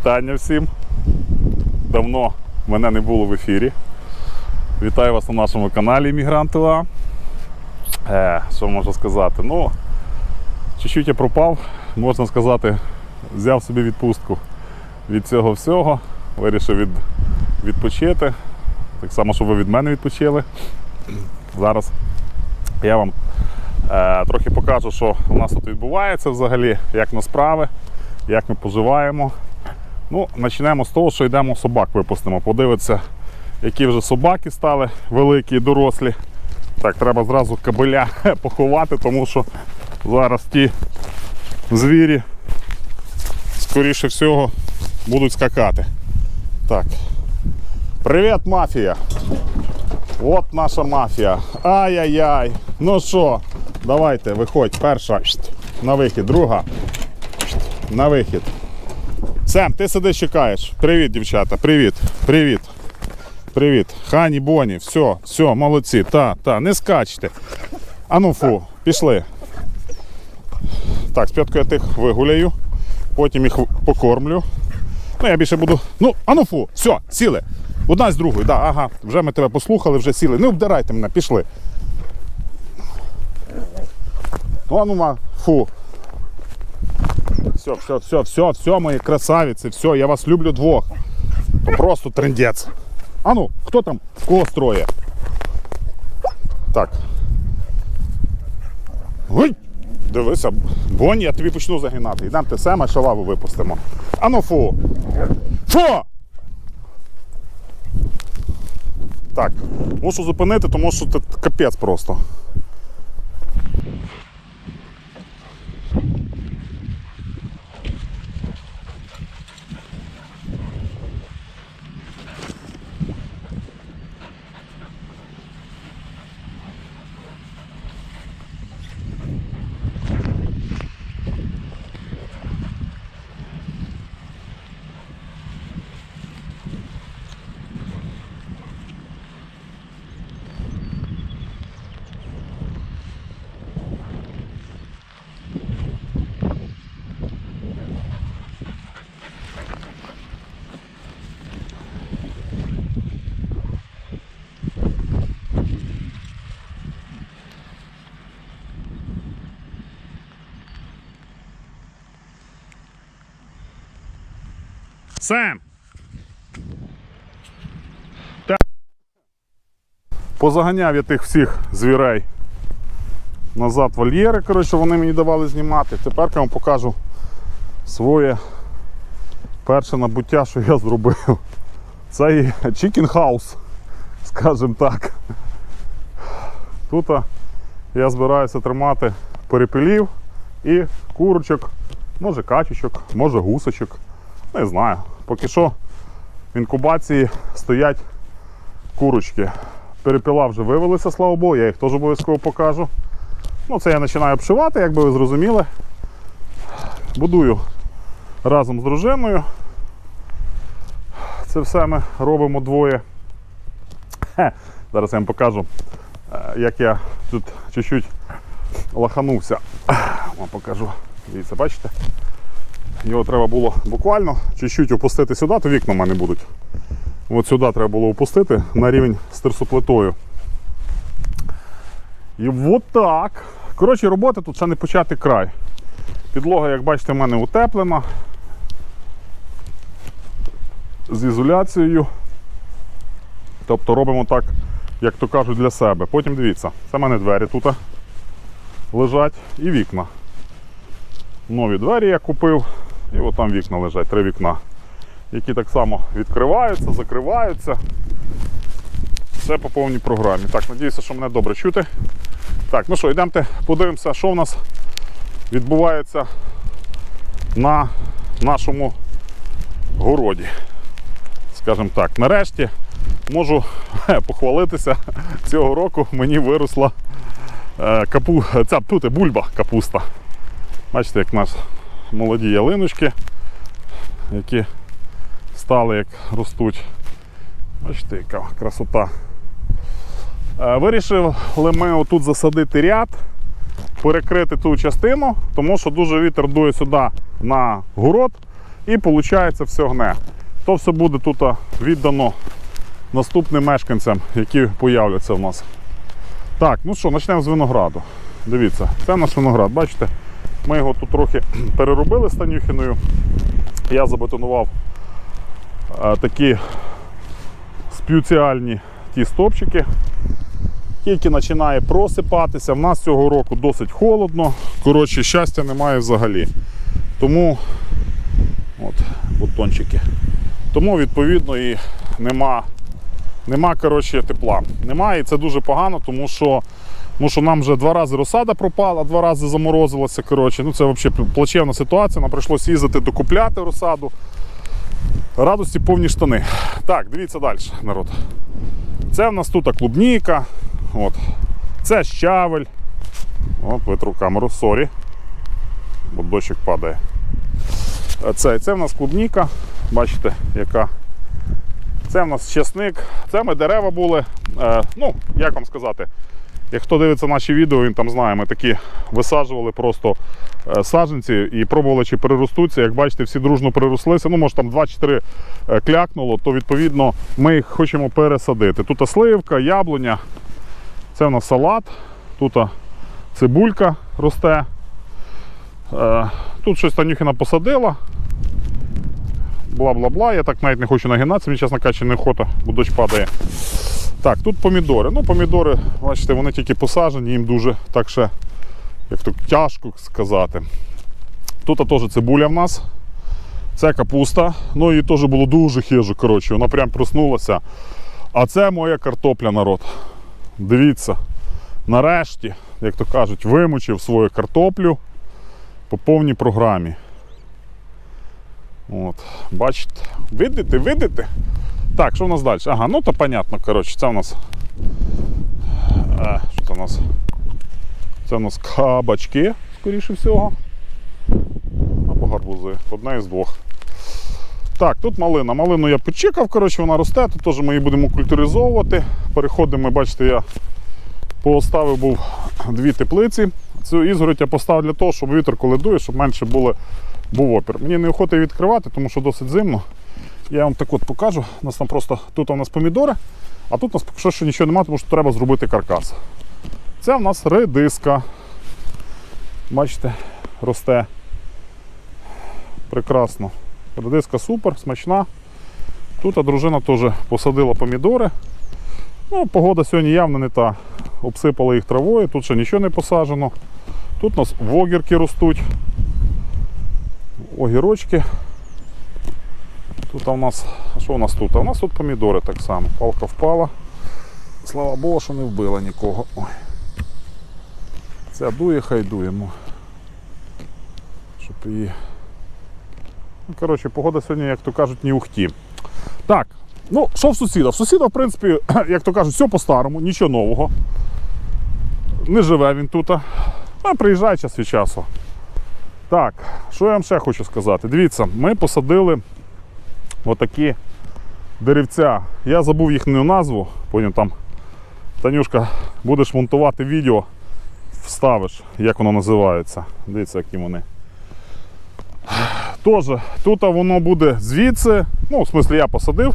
Вітання всім. Давно мене не було в ефірі. Вітаю вас на нашому каналі Мігрант УА. Е, що можу сказати? Ну, чуть-чуть я пропав, можна сказати, взяв собі відпустку від цього всього. Вирішив від, відпочити. Так само, щоб ви від мене відпочили. Зараз я вам е, трохи покажу, що у нас тут відбувається взагалі, як на справи, як ми поживаємо. Ну, почнемо з того, що йдемо собак випустимо. Подивитися, які вже собаки стали великі дорослі. Так, треба зразу кабеля поховати, тому що зараз ті звірі, скоріше всього, будуть скакати. Так. Привіт, мафія! От наша мафія. Ай-яй-яй. Ну що, давайте, виходь. Перша на вихід, друга. На вихід. Сем, ти сидиш чекаєш. Привіт, дівчата. Привіт. Привіт. Привіт. Хані, Боні, все, все, молодці. Та, та, не скачте. Ану фу, пішли. Так, спочатку я тих вигуляю, потім їх покормлю. Ну, я більше буду. Ну, ану фу, все, сіли. Одна з другою, да, ага, вже ми тебе послухали, вже сіли. Не обдирайте мене, пішли. Ну, ану, фу. Все, все, все, все, все, мої красавиці, все, я вас люблю двох. Просто трендець. А ну, хто там? В кого строє? Так. Ой! Дивися, Бонні, я тобі почну загинати. Йдемо ти сема, шалаву випустимо. А ну фу! Фу! Так, мушу зупинити, тому що це капець просто. Сем! Так. Позаганяв я тих всіх звірей назад вольєри, коротше, вони мені давали знімати. Тепер я вам покажу своє перше набуття, що я зробив. Це і Chicken House, скажімо так. Тут я збираюся тримати перепелів і курочок, може качечок, може гусочок. Не знаю. Поки що в інкубації стоять курочки. Перепіла вже вивелися, слава Богу, я їх теж обов'язково покажу. Ну, це я починаю обшивати, як би ви зрозуміли. Будую разом з дружиною. Це все ми робимо двоє. Хе, Зараз я вам покажу, е, як я тут чуть-чуть лаханувся. Вам покажу. Дивіться, бачите? Його треба було буквально чуть-чуть опустити сюди, то вікна в мене будуть. От сюди треба було опустити на рівень з терсоплитою. І от так. Коротше, роботи тут ще не почати край. Підлога, як бачите, в мене утеплена. З ізоляцією. Тобто робимо так, як то кажуть, для себе. Потім дивіться, це в мене двері тут лежать і вікна. Нові двері я купив. І от там вікна лежать, три вікна, які так само відкриваються, закриваються. Все по повній програмі. Так, надіюся, що мене добре чути. Так, ну що, йдемте, подивимося, що в нас відбувається на нашому городі. Скажімо так, нарешті можу похвалитися, цього року мені виросла е, капу... ця тут бульба капуста. Бачите, як нас молоді ялиночки, які стали як ростуть. Бачите, яка красота. Е, Вирішили ми отут засадити ряд, перекрити ту частину, тому що дуже вітер дує сюди на город І виходить все гне. То все буде тут віддано наступним мешканцям, які появляться в нас. Так, ну що, почнемо з винограду. Дивіться, це наш виноград, бачите? Ми його тут трохи переробили з Танюхіною. Я забетонував а, такі спеціальні ті стопчики. Тільки починає просипатися. В нас цього року досить холодно. Коротше, щастя немає взагалі. Тому от, бутончики. Тому відповідно і нема, нема коротше, тепла. Немає, і це дуже погано, тому що, тому що нам вже два рази розсада пропала, два рази заморозилося. Коротше. Ну, це взагалі плачевна ситуація. Нам прийшлося їздити докупляти розсаду. Радості повні штани. Так, дивіться далі, народ. Це в нас тут клубніка. От. Це щавель. От, витру камеру, сорі. Бо дощик падає. Е, Це, це в нас клубніка. Бачите, яка. Це в нас чесник. Це ми дерева були. Е, ну, як вам сказати, як хто дивиться наші відео, він там знає, ми такі висаджували просто е, саджанці і пробували, чи переростуться. Як бачите, всі дружно перерослися. Ну, може там 2-4 е, клякнуло, то відповідно ми їх хочемо пересадити. Тут сливка, яблуня, це в нас салат, тут цибулька росте. Е, Тут щось Танюхіна посадила. Бла-бла-бла. Я так навіть не хочу нагинатися, мені чесно кажучи, не охота, бо дощ падає. Так, тут помідори. Ну, помідори, бачите, вони тільки посаджені, їм дуже так ще, як то тяжко сказати. Тут теж цибуля в нас. Це капуста. Ну її теж було дуже хижо, коротше, вона прям проснулася. А це моя картопля, народ. Дивіться, нарешті, як то кажуть, вимучив свою картоплю по повній програмі. От, бачите, видите, видите? Так, що у нас далі? Ага, ну то понятно, коротше, це у нас. Е, що це у нас? Це у нас кабачки, скоріше всього. Або гарбузи. Одна із двох. Так, тут малина. Малину я почекав, коротше, вона росте, тут теж ми її будемо культуризовувати. Переходимо, бачите, я поставив був дві теплиці. Цю ізгородь я поставив для того, щоб вітер коли дує, щоб менше було, був опір. Мені не охота її відкривати, тому що досить зимно. Я вам так от покажу. У нас там просто тут у нас помідори, а тут у нас поки що нічого немає, тому що треба зробити каркас. Це в нас редиска. Бачите, росте. Прекрасно. Редиска супер, смачна. Тут дружина теж посадила помідори. Ну, Погода сьогодні явно не та. Обсипали їх травою, тут ще нічого не посаджено. Тут у нас вогірки ростуть. Огірочки. Тут у нас. Що у нас тут? А у нас тут помідори так само. Палка впала. Слава Богу, що не вбила нікого. Ой. Це дує, хай дуємо. Щоб її. Ну, коротше, погода сьогодні, як то кажуть, не ухті. Так, ну що в сусіда? В сусіда, в принципі, як то кажуть, все по-старому, нічого нового. Не живе він тут. А приїжджає час від часу. Так, що я вам ще хочу сказати? Дивіться, ми посадили отакі деревця. Я забув їхню назву, потім там Танюшка, будеш монтувати відео, вставиш, як воно називається. Дивіться, які вони. Тож, тут воно буде звідси. Ну, в смислі, я посадив.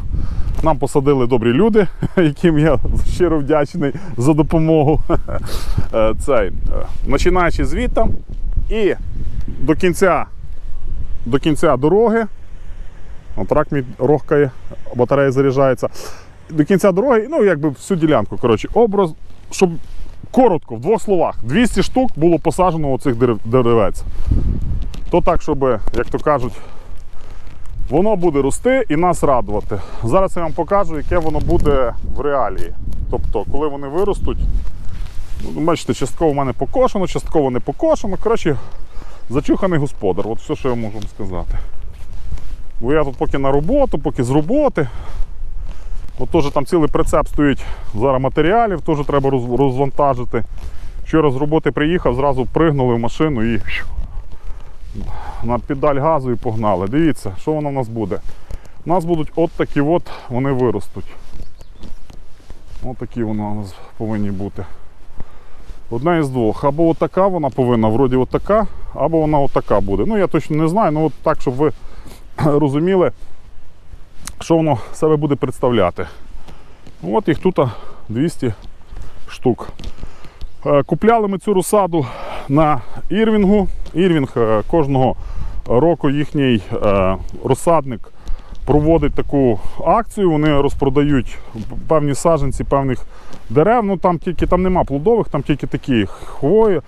Нам посадили добрі люди, яким я щиро вдячний за допомогу. Е, Цей, е, починаючи звідти і до кінця, до кінця дороги. От рак мій рохкає, батарея заряджається. До кінця дороги, ну якби всю ділянку. Коротше, образ, щоб коротко, в двох словах, 200 штук було посаджено дерев- деревець. То так, щоб, як то кажуть, воно буде рости і нас радувати. Зараз я вам покажу, яке воно буде в реалії. Тобто, коли вони виростуть, ну, бачите, частково в мене покошено, частково не покошено. Коротше, зачуханий господар. От все, що я можу вам сказати. Бо я тут поки на роботу, поки з роботи. От теж там цілий прицеп стоїть зараз матеріалів, теж треба розвантажити. Вчора з роботи приїхав, зразу пригнули в машину і на педаль газу і погнали. Дивіться, що воно в нас буде. У нас будуть от такі от, вони виростуть. От такі вони у нас повинні бути. Одна із двох. Або отака вона повинна, вроді отака, або вона отака буде. Ну я точно не знаю, ну от так, щоб ви розуміли, що воно себе буде представляти. От їх тут 200 штук. Е, Купляли ми цю розсаду на Ірвінгу. Ірвінг е, кожного року їхній е, розсадник проводить таку акцію. Вони розпродають певні саджанці певних дерев. Ну там тільки там нема плодових, там тільки такі хвої,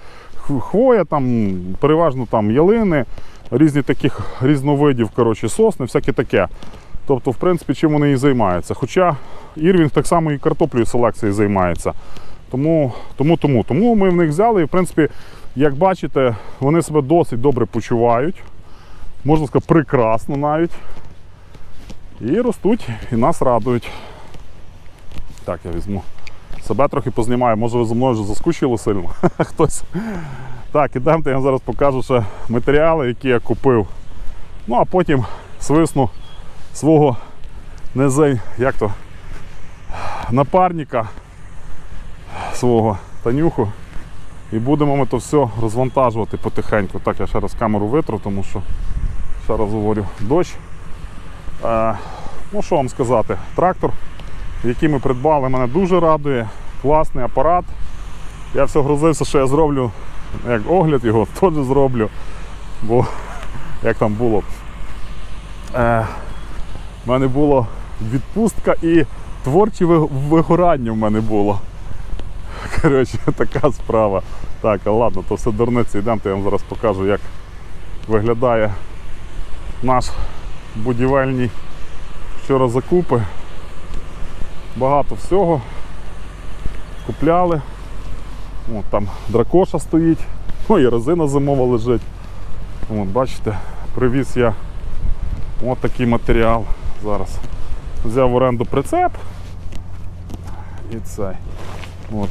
хвоя, там переважно там ялини, різні таких різновидів, коротше, сосни, всяке таке. Тобто, в принципі, чим вони і займаються. Хоча Ірвінг так само і картоплею селекцією займається. Тому, тому, тому, тому ми в них взяли і, в принципі, як бачите, вони себе досить добре почувають. Можна сказати, прекрасно навіть. І ростуть, і нас радують. Так, я візьму. Себе трохи познімаю, може ви зі мною вже заскучили сильно. Хтось. Так, ідемте, я вам зараз покажу ще матеріали, які я купив. Ну, а потім свисну свого не як то, напарника свого Танюху. І будемо ми то все розвантажувати потихеньку. Так, я ще раз камеру витру, тому що, ще раз говорю, дощ. Е, ну що вам сказати, трактор, який ми придбали, мене дуже радує. Класний апарат. Я все грозився, що я зроблю як огляд його, теж зроблю. Бо як там було. Е, в мене була відпустка і творче вигорання в мене було. Коротше, така справа. Так, ладно, то все дурниці, йдемте, я вам зараз покажу, як виглядає наш будівельний вчора закупи. Багато всього. Купляли. От там дракоша стоїть. Ну і резина зимова лежить. От, бачите, привіз я от такий матеріал. Зараз взяв в оренду прицеп. І цей. От.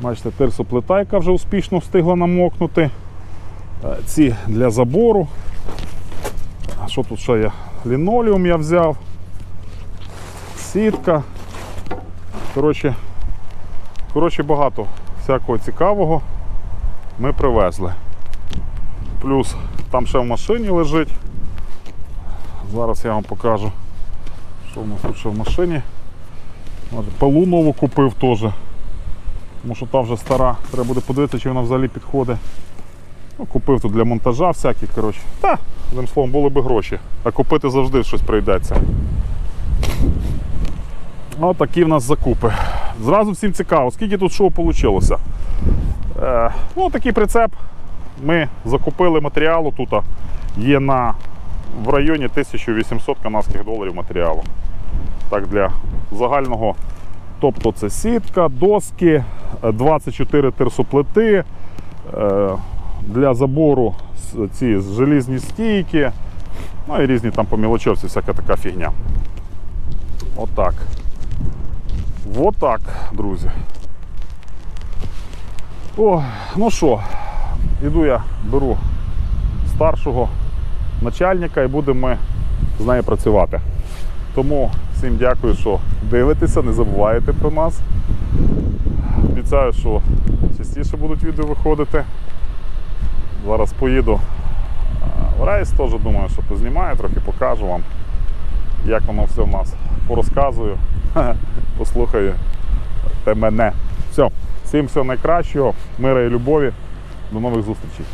Бачите, тирсоплитайка вже успішно встигла намокнути. Е, Ці для забору. А що тут ще є? Лінолеум я взяв. Сітка. Коротше, коротше, багато всякого цікавого ми привезли. Плюс там ще в машині лежить. Зараз я вам покажу, що в нас тут ще в машині. Пилу нову купив теж. Тому що та вже стара, треба буде подивитися, чи вона взагалі підходить. Ну, купив тут для монтажа всякі, коротше. Та, одним словом, були би гроші. А купити завжди щось прийдеться. Ось такі в нас закупи. Зразу всім цікаво, скільки тут що вийшло. Е, ну, такий прицеп. Ми закупили матеріалу тут. Є на, в районі 1800 канадських доларів матеріалу. Так, для загального. Тобто це сітка, доски, е, 24 терсоплити, е, для забору ці желізні стійки, ну і різні там по мілочовці, всяка така фігня. Отак. Отак, друзі. О, ну що, іду я беру старшого начальника і будемо ми з нею працювати. Тому всім дякую, що дивитеся, не забувайте про нас. Обіцяю, що частіше будуть відео виходити. Зараз поїду в рейс, теж думаю, що познімаю, трохи покажу вам, як воно все в нас порозказую, послухаю те мене. Все, всім всього найкращого, мира і любові. До нових зустрічей.